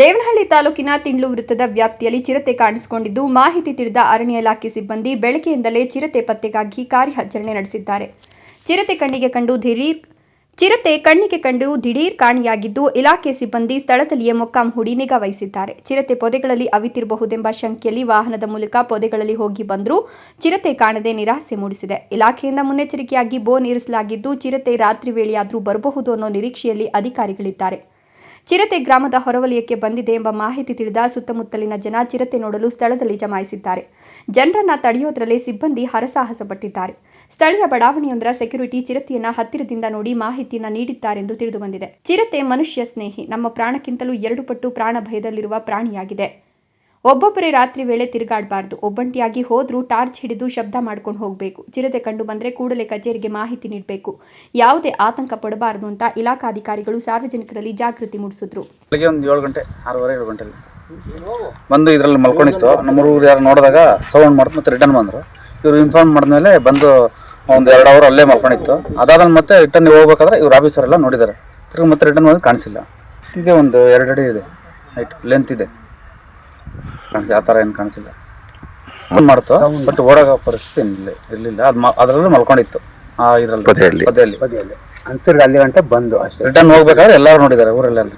ದೇವನಹಳ್ಳಿ ತಾಲೂಕಿನ ತಿಂಡ್ಲು ವೃತ್ತದ ವ್ಯಾಪ್ತಿಯಲ್ಲಿ ಚಿರತೆ ಕಾಣಿಸಿಕೊಂಡಿದ್ದು, ಮಾಹಿತಿ ತಿಳಿದ ಅರಣ್ಯ ಇಲಾಖೆ ಸಿಬ್ಬಂದಿ ಬೆಳಗ್ಗೆಯಿಂದಲೇ ಚಿರತೆ ಪತ್ತೆಗಾಗಿ ಕಾರ್ಯಾಚರಣೆ ನಡೆಸಿದ್ದಾರೆ. ಚಿರತೆ ಕಣ್ಣಿಗೆ ಕಂಡು ದಿಢೀರ್, ಚಿರತೆ ಕಣ್ಣಿಗೆ ಕಂಡು ದಿಢೀರ್ ಕಾಣಿಯಾಗಿದ್ದು, ಇಲಾಖೆ ಸಿಬ್ಬಂದಿ ಸ್ಥಳದಲ್ಲಿಯೇ ಮೊಕ್ಕಾಂ ಹೂಡಿ ನಿಗಾ ವಹಿಸಿದ್ದಾರೆ. ಚಿರತೆ ಪೊದೆಗಳಲ್ಲಿ ಅವಿತಿರಬಹುದೆಂಬ ಶಂಕೆಯಲ್ಲಿ ವಾಹನದ ಮೂಲಕ ಪೊದೆಗಳಲ್ಲಿ ಹೋಗಿ ಬಂದರೂ ಚಿರತೆ ಕಾಣದೆ ನಿರಾಸೆ ಮೂಡಿಸಿದೆ. ಇಲಾಖೆಯಿಂದ ಮುನ್ನೆಚ್ಚರಿಕೆಯಾಗಿ ಬೋನ್ ಇರಿಸಲಾಗಿದ್ದು ಚಿರತೆ ರಾತ್ರಿ ವೇಳೆಯಾದರೂ ಬರಬಹುದು ಅನ್ನೋ ನಿರೀಕ್ಷೆಯಲ್ಲಿ ಅಧಿಕಾರಿಗಳಿದ್ದಾರೆ. ಚಿರತೆ ಗ್ರಾಮದ ಹೊರವಲಯಕ್ಕೆ ಬಂದಿದೆ ಎಂಬ ಮಾಹಿತಿ ತಿಳಿದ ಸುತ್ತಮುತ್ತಲಿನ ಜನ ಚಿರತೆ ನೋಡಲು ಸ್ಥಳದಲ್ಲಿ ಜಮಾಯಿಸಿದ್ದಾರೆ. ಜನರನ್ನ ತಡೆಯೋದ್ರಲ್ಲೇ ಸಿಬ್ಬಂದಿ ಹರಸಾಹಸ ಪಟ್ಟಿದ್ದಾರೆ ಸ್ಥಳೀಯ ಬಡಾವಣೆಯೊಂದರ ಸೆಕ್ಯೂರಿಟಿ ಚಿರತೆಯನ್ನ ಹತ್ತಿರದಿಂದ ನೋಡಿ ಮಾಹಿತಿಯನ್ನ ನೀಡಿದ್ದಾರೆಂದು ತಿಳಿದು ಬಂದಿದೆ ಚಿರತೆ ಮನುಷ್ಯ ಸ್ನೇಹಿ. ನಮ್ಮ ಪ್ರಾಣಕ್ಕಿಂತಲೂ ಎರಡು ಪಟ್ಟು ಪ್ರಾಣ ಭಯದಲ್ಲಿರುವ ಪ್ರಾಣಿಯಾಗಿದೆ. ಒಬ್ಬೊಬ್ಬರೇ ರಾತ್ರಿ ವೇಳೆ ತಿರುಗಾಡಬಾರ್ದು. ಒಬ್ಬಂಟಿಯಾಗಿ ಹೋದ್ರೂ ಟಾರ್ಚ್ ಹಿಡಿದು ಶಬ್ದ ಮಾಡ್ಕೊಂಡು ಹೋಗಬೇಕು. ಚಿರತೆ ಕಂಡು ಬಂದರೆ ಕೂಡಲೇ ಕಚೇರಿಗೆ ಮಾಹಿತಿ ನೀಡಬೇಕು. ಯಾವುದೇ ಆತಂಕ ಪಡಬಾರದು ಅಂತ ಇಲಾಖಾಧಿಕಾರಿಗಳು ಸಾರ್ವಜನಿಕರಲ್ಲಿ ಜಾಗೃತಿ ಮೂಡಿಸಿದ್ರು. ಬೆಳಗ್ಗೆ ಒಂದು ಏಳು ಗಂಟೆ, ಆರೂವರೆ ಬಂದು ಇದರಲ್ಲಿ ಮಲ್ಕೊಂಡಿತ್ತು. ನಮ್ಮ ಊರು ಯಾರು ನೋಡಿದಾಗ ಸೌಂಡ್ ಮಾಡ್ತು ಮತ್ತೆ ರಿಟರ್ನ್ ಬಂದರು. ಇವರು ಇನ್ಫಾರ್ಮ್ ಮಾಡಿದ್ಮೇಲೆ ಬಂದು ಒಂದು ಎರಡು ಅವರ್ ಅಲ್ಲೇ ಮಲ್ಕೊಂಡಿತ್ತು. ಅದಾದ ಮತ್ತೆ ರಿಟರ್ನ್ ಹೋಗ್ಬೇಕಾದ್ರೆ ಇವ್ರು ಆಫೀಸರ್ ಎಲ್ಲ ನೋಡಿದ್ದಾರೆ. ತಿರ್ಗಿ ಮತ್ತೆ ರಿಟರ್ನ್ ಬಂದು ಕಾಣಿಸಿಲ್ಲ. ಇದೆ ಒಂದು ಎರಡು ಅಡಿ ಇದೆ. ಹೈಟ್ ಲೆಂತ್ ಇದೆ. ಕಾಣಿಸಿ ಆ ಥರ ಏನು ಕಾಣಿಸಿಲ್ಲ. ಫೋನ್ ಮಾಡ್ತು ಬಟ್ ಓಡಾಗೋ ಪರಿಸ್ಥಿತಿ ಏನಿಲ್ಲ ಇರಲಿಲ್ಲ. ಅದು ಅದರಲ್ಲೂ ಮಲ್ಕೊಂಡಿತ್ತು. ಆ ಇದರಲ್ಲಿ ಪದೇ ಪೊದೆಯಲ್ಲಿ. ಬದಿಯಲ್ಲಿ ಅಂತರ್ಗ ಅಲ್ಲಿ ಗಂಟೆ ಬಂದು ಅಷ್ಟೇ. ರಿಟರ್ನ್ ಹೋಗ್ಬೇಕಾದ್ರೆ ಎಲ್ಲರೂ ನೋಡಿದ್ದಾರೆ ಊರಲ್ಲೆಲ್ಲ.